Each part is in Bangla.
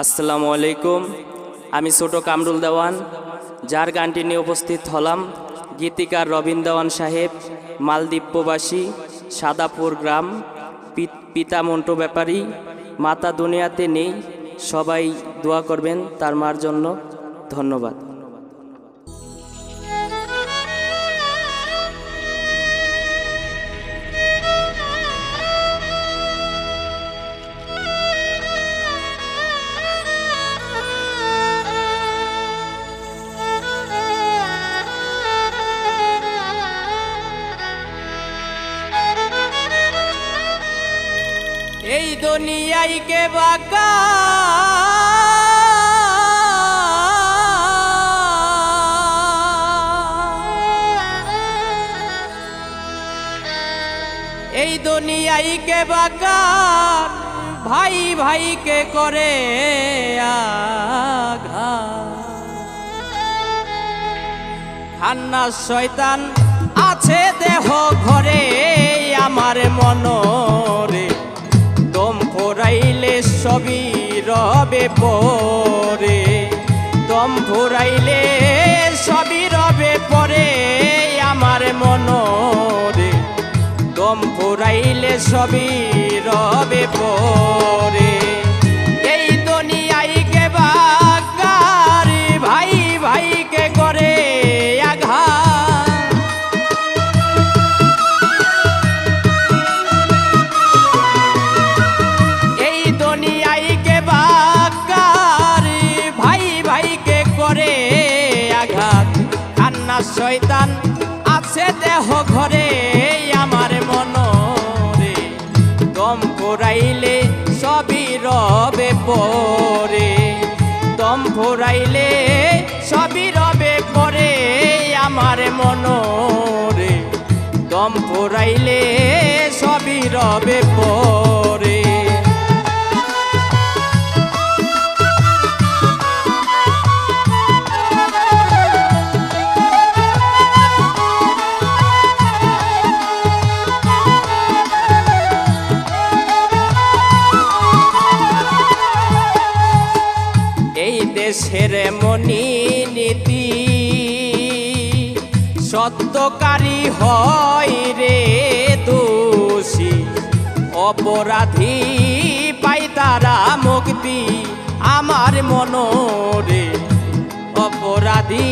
আসসালামু আলাইকুম। আমি ছোট কামরুল দেওয়ান। যার গানটি নিয়ে উপস্থিত হলাম গীতিকার রবীন দেওয়ান সাহেব মালদ্বীপ্যবাসী সাদাপুর গ্রাম, পিতা মন্টু ব্যাপারী, মাতা দুনিয়াতে নেই। সবাই দোয়া করবেন তার মার জন্য। ধন্যবাদ। দুনিয়ায় কে এই দুনিয়ায় কে বাকা? ভাই ভাইকে করে আঘাত? খান্না শয়তান আছে দেহ ঘরে, আমার মনরে সবই রবে পরে, দম ফুরাইলে সবই রবে পরে আমার মনরে। দম ফুরাইলে সবই রবে পরে। শয়তান আছে দেহ ঘরে, আমার মনরে। দম ফুরাইলে সবই রবে পরে। দম ফুরাইলে সবই রবে পরে, আমার মনরে। দম ফুরাইলে সবই রবে পরে। দেশের নীতি। সত্যকারী হয় রে দোষী, অপরাধী পাই তারা মুক্তি। আমার মনরে অপরাধী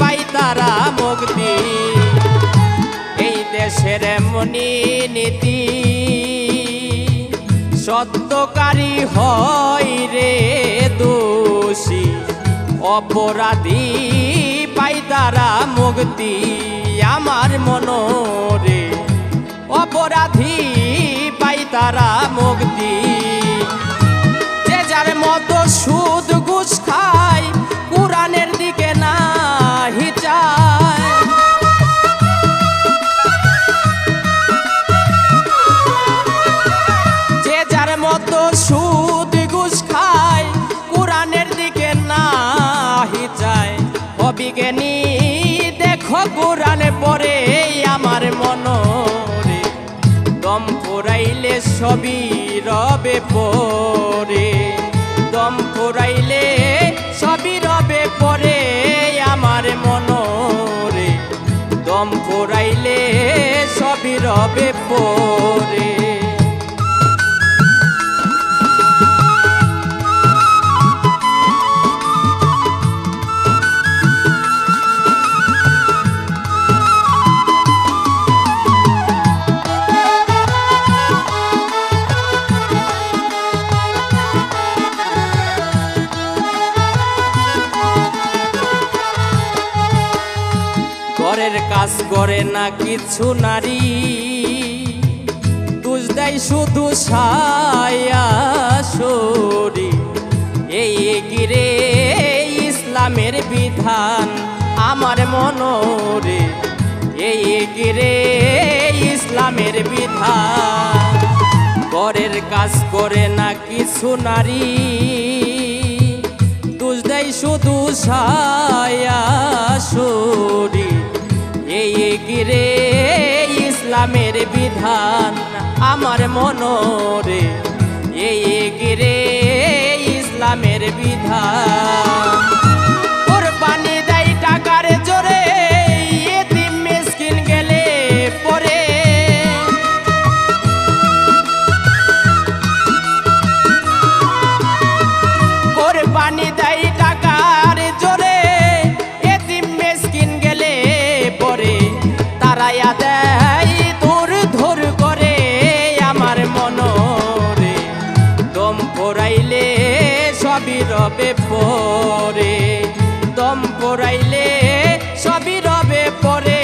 পাই তারা মুক্তি। এই দেশের মনি নীতি। সত্যকারী হয় রে দোষী। অপরাধী পাই তারা মুক্তি আমার মনরে। অপরাধী পাই তারা মুক্তি মতো সুদ ঘুষ খায়, কোরআনের দিকে না চায়। অবিজ্ঞানী, দেখো কোরআনে পড়ে আমার মনরে। দম ফুরাইলে সবই রবে পরে। দম ফুরাইলে সবই রবে পরে আমার মনরে। দম ফুরাইলে সবই রবে পরে। কাজ করে না কিছু নারী। তুজ দেয় শুধু ছায়া এই গিরে ইসলামের বিধান আমার মনরে। এই গিরে ইসলামের বিধান। ঘরের কাজ করে না কিছু নারী। তুজ দেয় শুধু ছায়া গিরে ইসলামের বিধান আমার মনোরে। এই গিরে ইসলাম রামের বিধান। রবে পরে দম পড়াইলে সবই রবে পরে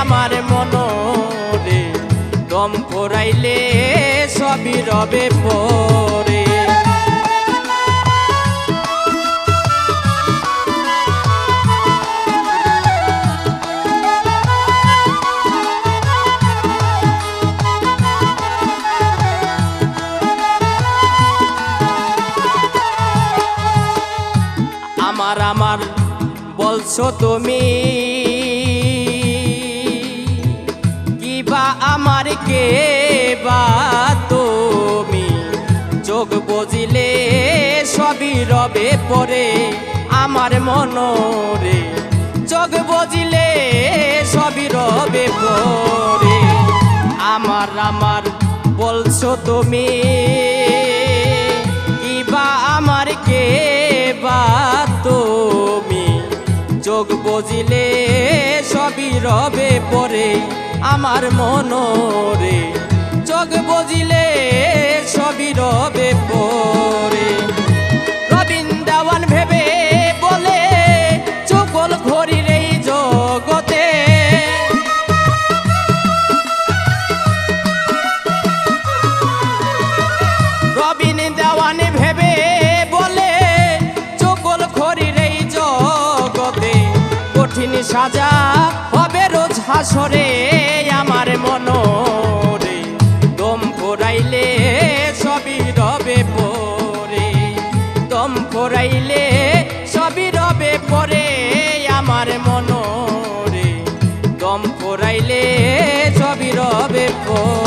আমার মনরে। দম পড়াইলে সবই রবে পরে। আমার আমার বলছো তুমি। কিবা আমার কে বা তুমি? চোখ বজিলে সবই রবে পরে আমার মনরে। চোখ বজিলে সবই রবে পরে। আমার আমার বলছো তুমি। চোখ বজিলে সবই রবে পরে আমার মনরে। চোখ বজিলে সবই রবে পরে। সাজা হবে রোজ হাসরে আমার মনরে। দম ফোরাইলে সবই রবে পরে। দম ফোরাইলে সবই রবে পরে আমার মনরে। দম ফোরাইলে সবই রবে পরে।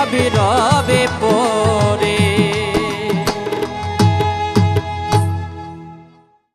রবে রবে পরে